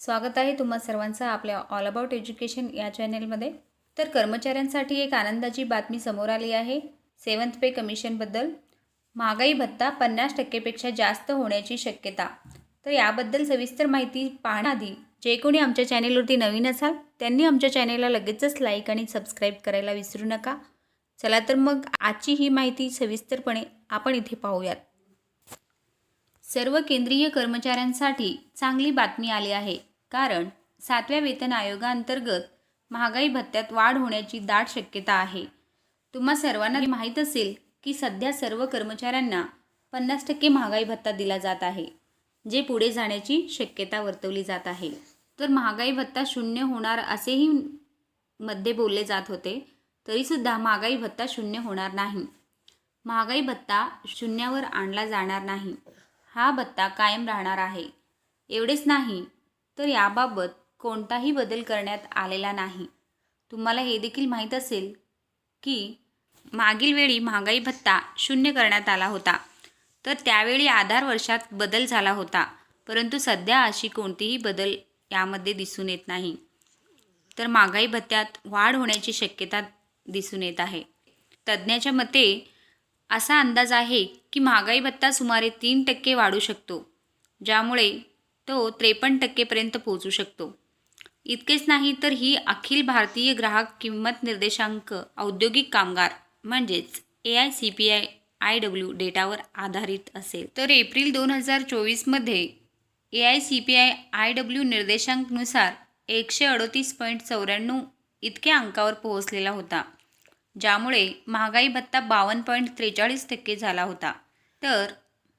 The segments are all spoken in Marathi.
स्वागत आहे तुम्हा सर्वांचं आपल्या ऑल अबाउट एज्युकेशन या चॅनेलमध्ये तर कर्मचाऱ्यांसाठी एक आनंदाची बातमी समोर आली आहे. सेवन्थ पे कमिशनबद्दल महागाई भत्ता पन्नास टक्केपेक्षा जास्त होण्याची शक्यता. तर याबद्दल सविस्तर माहिती पाहण्याआधी जे कोणी आमच्या चॅनेलवरती नवीन असाल त्यांनी आमच्या चॅनेलला लगेचच लाईक आणि सबस्क्राईब करायला विसरू नका. चला तर मग आजची ही माहिती सविस्तरपणे आपण इथे पाहूयात. सर्व केंद्रीय कर्मचाऱ्यांसाठी चांगली बातमी आली आहे. कारण सातव्या वेतन आयोगाअंतर्गत महागाई भत्त्यात वाढ होण्याची दाट शक्यता आहे. तुम्हा सर्वांना माहीत असेल की सध्या सर्व कर्मचाऱ्यांना पन्नास टक्के महागाई भत्ता दिला जात आहे जे पुढे जाण्याची शक्यता वर्तवली जात आहे. तर महागाई भत्ता शून्य होणार असेही मध्ये बोलले जात होते तरीसुद्धा महागाई भत्ता शून्य होणार नाही. महागाई भत्ता शून्यावर आणला जाणार नाही. हा भत्ता कायम राहणार आहे. एवढेच नाही तर याबाबत कोणताही बदल करण्यात आलेला नाही. तुम्हाला हे देखील माहीत असेल की मागील वेळी महागाई भत्ता शून्य करण्यात आला होता. तर त्यावेळी आधार वर्षात बदल झाला होता परंतु सध्या अशी कोणतीही बदल यामध्ये दिसून येत नाही. तर महागाई भत्त्यात वाढ होण्याची शक्यता दिसून येत आहे. तज्ज्ञाच्या मते असा अंदाज आहे की महागाई भत्ता सुमारे तीन टक्के वाढू शकतो ज्यामुळे तो त्रेपन्न टक्केपर्यंत पोहोचू शकतो. इतकेच नाही तर ही अखिल भारतीय ग्राहक किंमत निर्देशांक औद्योगिक कामगार म्हणजेच A I C P I I W डेटावर आधारित असेल. तर एप्रिल दोन हजार चोवीसमध्ये A I C P I I W निर्देशांकनुसार एकशे अडतीस पॉईंट चौऱ्याण्णव इतक्या अंकावर पोहोचलेला होता. ज्यामुळे महागाई भत्ता बावन्न पॉईंट त्रेचाळीस टक्के झाला होता. तर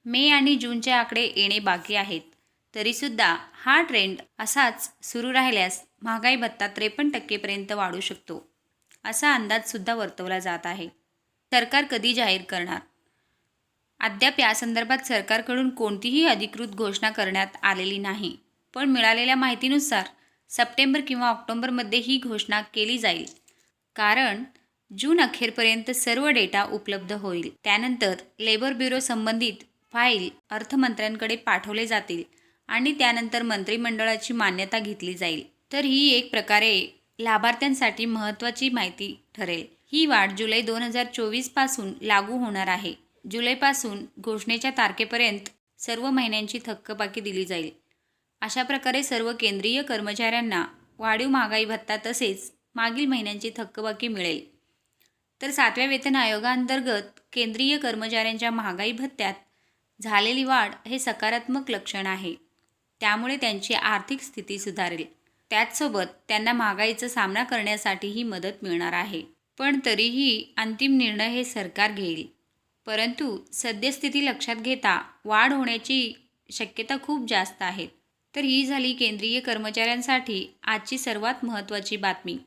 मे आणि जूनचे आकडे येणे बाकी आहेत. तरीसुद्धा हा ट्रेंड असाच सुरू राहिल्यास महागाई भत्ता त्रेपन्न टक्केपर्यंत वाढू शकतो. असा अंदाजसुद्धा वर्तवला जात आहे. सरकार कधी जाहीर करणार? अद्याप या संदर्भात सरकारकडून कोणतीही अधिकृत घोषणा करण्यात आलेली नाही. पण मिळालेल्या माहितीनुसार सप्टेंबर किंवा ऑक्टोबरमध्ये ही घोषणा केली जाईल. कारण जून अखेरपर्यंत सर्व डेटा उपलब्ध होईल. त्यानंतर लेबर ब्युरो संबंधित फाईल अर्थमंत्र्यांकडे पाठवले जातील आणि त्यानंतर मंत्रिमंडळाची मान्यता घेतली जाईल. तर ही एक प्रकारे लाभार्थ्यांसाठी महत्त्वाची माहिती ठरेल. ही वाढ जुलै दोन हजार चोवीसपासून लागू होणार आहे. जुलैपासून घोषणेच्या तारखेपर्यंत सर्व महिन्यांची थक्कबाकी दिली जाईल. अशा प्रकारे सर्व केंद्रीय कर्मचाऱ्यांना वाढीव महागाई भत्ता तसेच मागील महिन्यांची थक्कबाकी मिळेल. तर सातव्या वेतन आयोगाअंतर्गत केंद्रीय कर्मचाऱ्यांच्या महागाई भत्त्यात झालेली वाढ हे सकारात्मक लक्षण आहे. त्यामुळे त्यांची आर्थिक स्थिती सुधारेल. त्याचसोबत त्यांना महागाईचा सामना करण्यासाठीही मदत मिळणार आहे. पण तरीही अंतिम निर्णय हे सरकार घेईल. परंतु सद्यस्थिती लक्षात घेता वाढ होण्याची शक्यता खूप जास्त आहे. तर ही झाली केंद्रीय कर्मचाऱ्यांसाठी आजची सर्वात महत्त्वाची बातमी.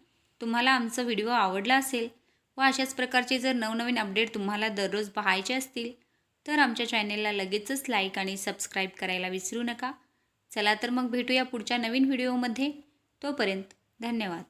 तुम्हाला आमचा व्हिडिओ आवडला असेल व अशाच प्रकारचे जर नवनवीन अपडेट तुम्हाला दररोज पाहायचे असतील तर आमच्या चॅनेलला लगेचच लाईक आणि सबस्क्राईब करायला विसरू नका. चला तर मग भेटूया पुढच्या नवीन व्हिडिओमध्ये. तोपर्यंत धन्यवाद.